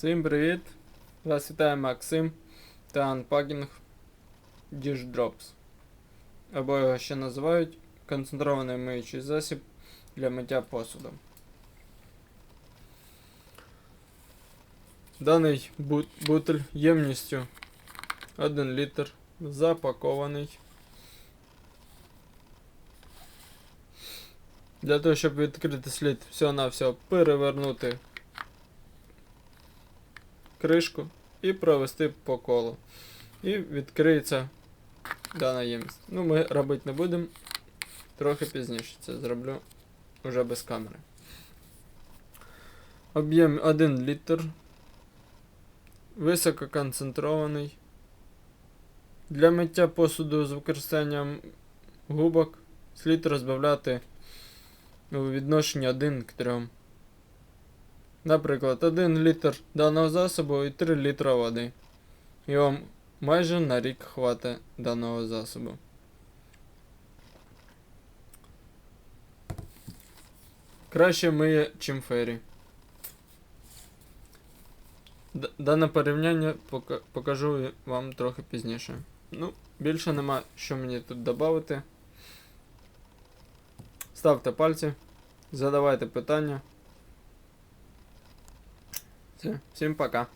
Всім привіт! Вас вітає Максим та Unpacking Dish Drops. Або його ще називають концентрований миючий засіб для миття посуду. Даний бут- бутиль ємністю 1 літр запакований. Для того, щоб відкрити слід всього-навсього перевернути кришку і провести по колу. І відкриється дана ємність. Ну, ми робити не будемо. Трохи пізніше це зроблю уже без камери. Об'єм 1 літр. Висококонцентрований. Для миття посуду з використанням губок слід розбавляти у відношенні 1 к 3. Наприклад, 1 літр даного засобу і 3 літра води. І вам майже на рік хватить даного засобу. Краще миє, чим фері. Дане порівняння покажу вам трохи пізніше. Ну, більше нема що мені тут додати. Ставте пальці, задавайте питання. Все, Всем пока.